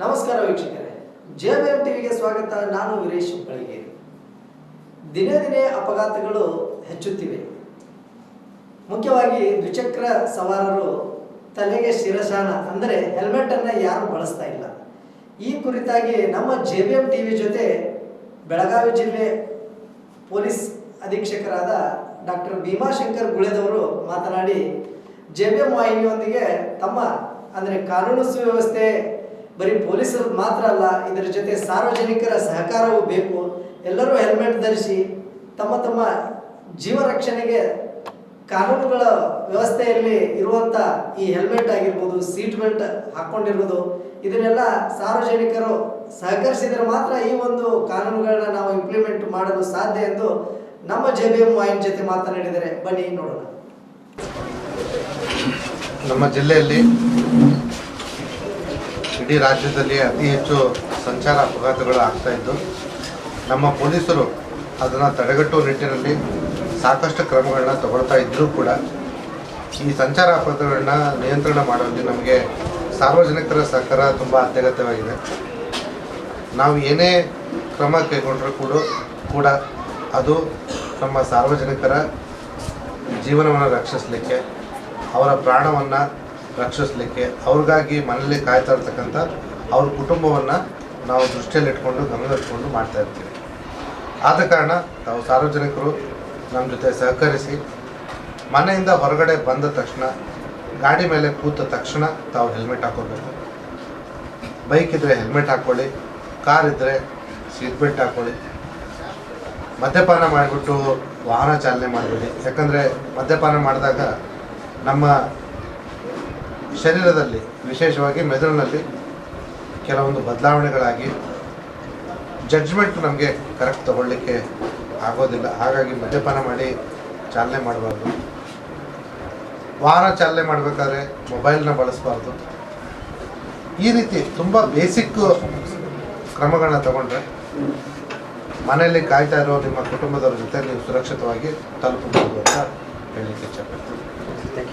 ನಮಸ್ಕಾರ ವೀಕ್ಷಕರೇ. ಎಂ ಟಿವಿಗೆ ಸ್ವಾಗತ. ನಾನು ವೀರೇಶ್ ಹುಬ್ಬಳ್ಳಿಗೆ ದಿನೇ ದಿನೇ ಅಪಘಾತಗಳು ಹೆಚ್ಚುತ್ತಿವೆ. ಮುಖ್ಯವಾಗಿ ದ್ವಿಚಕ್ರ ಸವಾರರು ತಲೆಗೆ ಶಿರಶಾನ, ಅಂದರೆ ಹೆಲ್ಮೆಟ್ ಅನ್ನ ಯಾರು ಬಳಸ್ತಾ ಇಲ್ಲ. ಈ ಕುರಿತಾಗಿ ನಮ್ಮ ಜೆ ಬಿ ಎಂ ಟಿವಿ ಜೊತೆ ಬೆಳಗಾವಿ ಜಿಲ್ಲೆ ಪೊಲೀಸ್ ಅಧೀಕ್ಷಕರಾದ ಡಾಕ್ಟರ್ ಭೀಮಾಶಂಕರ್ ಗುಳೆದವರು ಮಾತನಾಡಿ ಜೆ ಬಿ ಎಂ ವಾಹಿನಿಯೊಂದಿಗೆ ತಮ್ಮ, ಅಂದರೆ ಕಾನೂನು ಸುವ್ಯವಸ್ಥೆ ಬರೀ ಪೊಲೀಸರು ಮಾತ್ರ ಅಲ್ಲ, ಇದರ ಜೊತೆ ಸಾರ್ವಜನಿಕರ ಸಹಕಾರವೂ ಬೇಕು. ಎಲ್ಲರೂ ಹೆಲ್ಮೆಟ್ ಧರಿಸಿ ತಮ್ಮ ತಮ್ಮ ಜೀವ ರಕ್ಷಣೆಗೆ ಕಾನೂನುಗಳ ವ್ಯವಸ್ಥೆಯಲ್ಲಿ ಇರುವಂಥ ಈ ಹೆಲ್ಮೆಟ್ ಆಗಿರ್ಬೋದು, ಸೀಟ್ ಬೆಲ್ಟ್ ಹಾಕ್ಕೊಂಡಿರ್ಬೋದು ಇದನ್ನೆಲ್ಲ ಸಾರ್ವಜನಿಕರು ಸಹಕರಿಸಿದರೆ ಮಾತ್ರ ಈ ಒಂದು ಕಾನೂನುಗಳನ್ನ ನಾವು ಇಂಪ್ಲಿಮೆಂಟ್ ಮಾಡಲು ಸಾಧ್ಯ ಎಂದು ನಮ್ಮ ಜೆ ಬಿ ಎಂ ವಾಯಿನ್ ಜೊತೆ ಮಾತನಾಡಿದರೆ. ಬನ್ನಿ ನೋಡೋಣ. ನಮ್ಮ ಜಿಲ್ಲೆಯಲ್ಲಿ ಇಡೀ ರಾಜ್ಯದಲ್ಲಿ ಅತಿ ಹೆಚ್ಚು ಸಂಚಾರ ಅಪಘಾತಗಳು ಆಗ್ತಾ ಇದ್ದು, ನಮ್ಮ ಪೊಲೀಸರು ಅದನ್ನು ತಡೆಗಟ್ಟುವ ನಿಟ್ಟಿನಲ್ಲಿ ಸಾಕಷ್ಟು ಕ್ರಮಗಳನ್ನ ತಗೊಳ್ತಾ ಇದ್ದರೂ ಕೂಡ ಈ ಸಂಚಾರ ಅಪಘಾತಗಳನ್ನ ನಿಯಂತ್ರಣ ಮಾಡುವಲ್ಲಿ ನಮಗೆ ಸಾರ್ವಜನಿಕರ ಸಹಕಾರ ತುಂಬ ಅತ್ಯಗತ್ಯವಾಗಿದೆ. ನಾವು ಏನೇ ಕ್ರಮ ಕೈಗೊಂಡರೂ ಕೂಡ ಕೂಡ ಅದು ನಮ್ಮ ಸಾರ್ವಜನಿಕರ ಜೀವನವನ್ನು ರಕ್ಷಿಸಲಿಕ್ಕೆ, ಅವರ ಪ್ರಾಣವನ್ನು ರಕ್ಷಿಸಲಿಕ್ಕೆ, ಅವ್ರಿಗಾಗಿ ಮನೇಲಿ ಕಾಯ್ತಾ ಇರ್ತಕ್ಕಂಥ ಅವ್ರ ಕುಟುಂಬವನ್ನು ನಾವು ದೃಷ್ಟಿಯಲ್ಲಿಟ್ಕೊಂಡು ಗಮನದಲ್ಲಿಟ್ಕೊಂಡು ಮಾಡ್ತಾ ಇರ್ತೀವಿ. ಆದ ಕಾರಣ ತಾವು ಸಾರ್ವಜನಿಕರು ನಮ್ಮ ಜೊತೆ ಸಹಕರಿಸಿ, ಮನೆಯಿಂದ ಹೊರಗಡೆ ಬಂದ ತಕ್ಷಣ, ಗಾಡಿ ಮೇಲೆ ಕೂತ ತಕ್ಷಣ ತಾವು ಹೆಲ್ಮೆಟ್ ಹಾಕೋಬೇಕು. ಬೈಕ್ ಇದ್ದರೆ ಹೆಲ್ಮೆಟ್ ಹಾಕ್ಕೊಳ್ಳಿ ಕಾರ್ ಇದ್ದರೆ ಸೀಟ್ ಬೆಲ್ಟ್ ಹಾಕ್ಕೊಳ್ಳಿ ಮದ್ಯಪಾನ ಮಾಡಿಬಿಟ್ಟು ವಾಹನ ಚಾಲನೆ ಮಾಡಬೇಡಿ. ಯಾಕಂದರೆ ಮದ್ಯಪಾನ ಮಾಡಿದಾಗ ನಮ್ಮ ಶರೀರದಲ್ಲಿ, ವಿಶೇಷವಾಗಿ ಮೆದುಳಿನಲ್ಲಿ ಕೆಲವೊಂದು ಬದಲಾವಣೆಗಳಾಗಿ ಜಡ್ಜ್ಮೆಂಟ್ ನಮಗೆ ಕರೆಕ್ಟ್ ತಗೊಳ್ಳಿಕ್ಕೆ ಆಗೋದಿಲ್ಲ. ಹಾಗಾಗಿ ಮದ್ಯಪಾನ ಮಾಡಿ ಚಾಲನೆ ಮಾಡಬಾರ್ದು. ವಾಹನ ಚಾಲನೆ ಮಾಡಬೇಕಾದ್ರೆ ಮೊಬೈಲ್ನ ಬಳಸಬಾರ್ದು. ಈ ರೀತಿ ತುಂಬ ಬೇಸಿಕ್ ಕ್ರಮಗಳನ್ನ ತಗೊಂಡ್ರೆ ಮನೆಯಲ್ಲಿ ಕಾಯ್ತಾ ಇರೋ ನಿಮ್ಮ ಕುಟುಂಬದವ್ರ ಜೊತೆ ನೀವು ಸುರಕ್ಷಿತವಾಗಿ ತಲುಪಬಹುದು ಅಂತ ಹೇಳಲಿಕ್ಕೆ ಇಷ್ಟಪಡ್ತೀನಿ